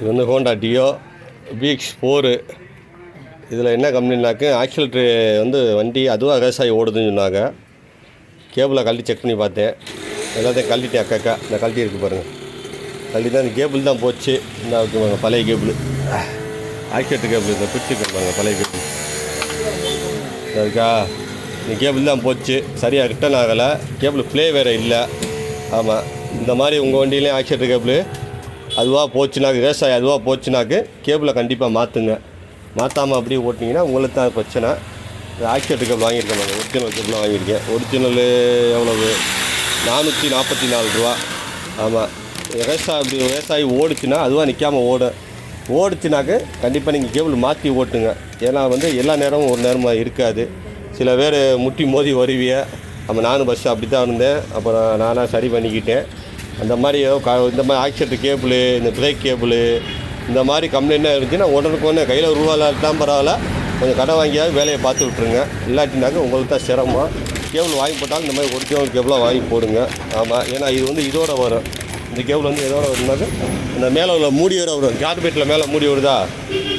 இது வந்து Honda deo px four இதில் என்ன கம்பெனினாக்க ஆக்சிலேட்ரு வந்து வண்டி அதுவாக விவசாயி ஓடுதுன்னு சொன்னாங்க. கேபிளை கழட்டி செக் பண்ணி பார்த்தேன். எல்லாத்தையும் கழட்டிட்டேன் அக்கா இந்த கழட்டி இருக்குது பாருங்கள் கழட்டி தான் இந்த கேபிள் தான் போச்சு. இந்த பழைய கேபிள். ஆக்சிலேட்டர் கேபிள் இந்த பிடிச்சி பாருங்கள் பழைய கேபிள். இருக்கா இந்த கேபிள் தான் போச்சு. சரியாக ரிட்டர்ன் ஆகலை. கேபிள் ப்ளே வேறு இல்லை. ஆமாம் இந்த மாதிரி உங்கள் வண்டியிலையும் ஆக்சிலேட்டர் கேபிள். அதுவாக போச்சுனாக்கு விவசாயம் அதுவாக போச்சுனாக்கு கேபிளை கண்டிப்பாக மாற்றுங்க மாற்றாமல் அப்படியே ஓட்டினீங்கன்னா உங்களுக்கு தான் பிரச்சனை. ஆக்சிலேட்டர் கேபிள் வாங்கியிருக்கேன் நான். ஒரிஜினல் கேபிள் வாங்கியிருக்கேன். ஒரிஜினல் எவ்வளவு? நானூற்றி நாற்பத்தி நாலு ரூபா. ஆமாம் விவசாயம் அப்படி விவசாயி ஓடுச்சுன்னா அதுவாக நிற்காமல் ஓடும் ஓடுச்சுனாக்க கண்டிப்பாக நீங்கள் கேபிள் மாற்றி ஓட்டுங்க. ஏன்னா வந்து எல்லா நேரமும் ஒரு நேரமாக இருக்காது. சில பேர் முட்டி மோதி வருவிய. நம்ம நானும் பஸ் அப்படி தான் இருந்தேன். அப்புறம் நானாக சரி பண்ணிக்கிட்டேன். அந்த மாதிரி ஏதோ க இந்த மாதிரி ஆக்சிடென்ட் கேபிள் இந்த பிரேக் கேபிள் இந்த மாதிரி கம்ப்ளைண்ட்டாக இருந்துச்சுன்னா உடனுக்கு உடனே கையில் ரூபா தான் பரவாயில்ல. கொஞ்சம் கடை வாங்கியாவது வேலையை பார்த்து விட்ருங்க இல்லாட்டினாக்க உங்களுக்கு தான் சிரமம். கேபிள் வாங்கி போட்டாலும் இந்த மாதிரி ஒரிஜினல் கேபிளாக வாங்கி போடுங்க. ஆமாம் ஏன்னா இது வந்து இதோட வரும். இந்த கேபிள் வந்து எதோட வரும்னாக்க இந்த மேலே உள்ள மூடியோட வரும். கார்பெட்டில் மேலே மூடி வருதா?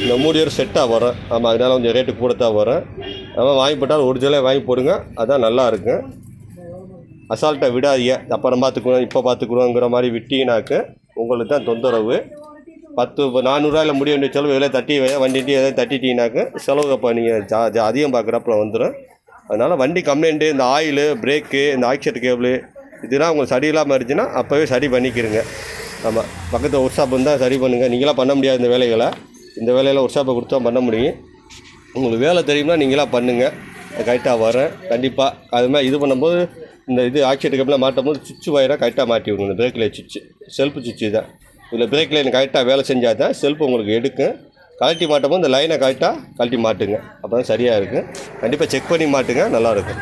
இந்த மூடியோட செட்டாக வரும். ஆமாம் அதனால கொஞ்சம் ரேட்டு கூட தான் வரும். ஆமாம் வாங்கி போட்டால் ஒரிஜினலே வாங்கி போடுங்க. அதான் நல்லா இருக்கும். அசால்ட்டாக விடாதீங்க. அப்புறம் பார்த்துக்குறோம் இப்போ பார்த்துக்குறோங்கிற மாதிரி விட்டீங்கனாக்க உங்களுக்கு தான் தொந்தரவு. பத்து இப்போ நானூறுரூவாயில் முடிய வேண்டிய செலவு எதாவது தட்டி வண்டிட்டு எதாவது தட்டிட்டீங்கனாக்க செலவு அப்போ நீங்கள் ஜா ஜா அதிகம் பார்க்குறப்பல வந்துடும் அதனால் வண்டி கம்ப்ளைண்ட்டு இந்த ஆயிலு பிரேக்கு இந்த ஆக்சிடென்ட் கேபிள் இதெல்லாம் உங்களுக்கு சரி இல்லாமல் இருந்துச்சுன்னா அப்போவே சரி பண்ணிக்கிறங்க ஆமாம் பக்கத்தில் ஒர்க் ஷாப் இருந்தால் சரி பண்ணுங்கள் நீங்களாம் பண்ண முடியாது இந்த வேலைகளை. இந்த வேலையில் ஒர்க் ஷாப்பை கொடுத்தா பண்ண முடியும். உங்களுக்கு வேலை தெரியும்னா நீங்களாக பண்ணுங்கள் கரெக்டாக வரேன். கண்டிப்பாக அது மாதிரி இது பண்ணும்போது இந்த இது ஆக்சிடென்ட் கேபிளாக மாட்டும் போது வயராக கரெக்டாக மாட்டி விடுங்க இந்த பிரேக்கில் சுவிட்சு செல்ஃபு சுவிட்சு தான் இதில் பிரேக் லைன் கரெக்டாக வேலை செஞ்சால் தான் செல்ஃப் உங்களுக்கு எடுக்கும். கழட்டி மாட்டும் போது இந்த லைனை கரெக்டாக கழட்டி மாட்டுங்க. அப்போ தான் சரியாக இருக்கும். கண்டிப்பாக செக் பண்ணி மாட்டுங்க நல்லாயிருக்கும்